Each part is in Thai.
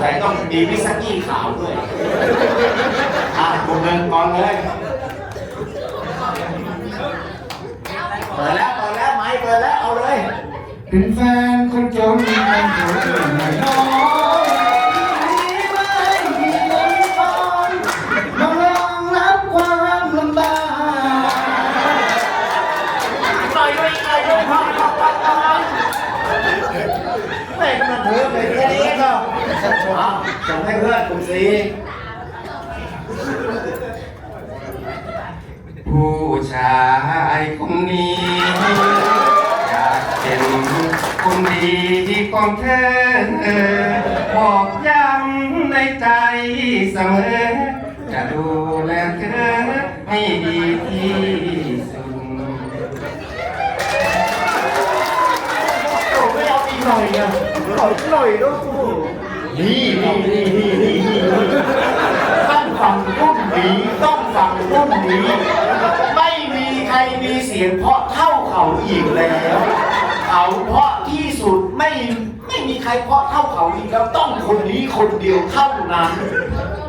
แต่ต้องมีวิสกี้ขาวด้วย อะคุณเดินก่อนเลย เปิดแล้ว เปิดแล้ว ไม้เปิดแล้ว เอาเลย เป็นแฟนคนจน เอาส่งให้เพื่อนกลุ่มสีผู้ชายคนนี้ อยากเป็นคนดีของเธอ บอกย้ำในใจเสมอ จะดูแลเธอให้ดีที่สุดโอ้ไม่เอาอีกหน่อยอะออีกหน่อยด้วย นี่นี่นี่นี่นี่นี่ต้องฟังรุ่นนี้ต้องฟังรุ่นนี้ ไม่มีใครมีเสียงเพราะเท่าเขาอีกแล้ว เขาเพราะที่สุดไม่ไม่มีใครเพราะเท่าเขาอีกแล้วต้องคนนี้คนเดียวเท่านั้น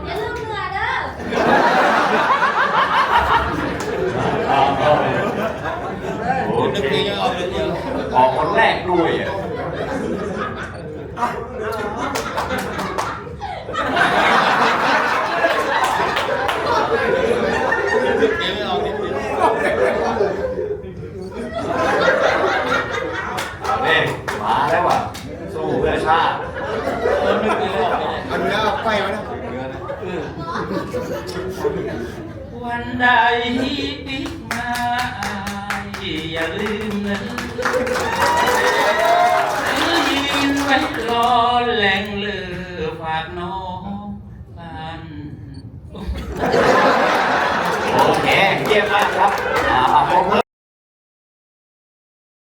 อย่าลืมเหงื่อเด้อโอ้ยออกคนแรกด้วยอะ นี่มาแล้วว่ะ สู้เพื่อ ชาติอันนี้เอาไฟไว้นะวันใดปิ๊กมาอย่าลืมนะยืนไว้รอแหล่งเลือฝากน้องกันโอเคเยี่ยมมากครับอ่าขอบคุณ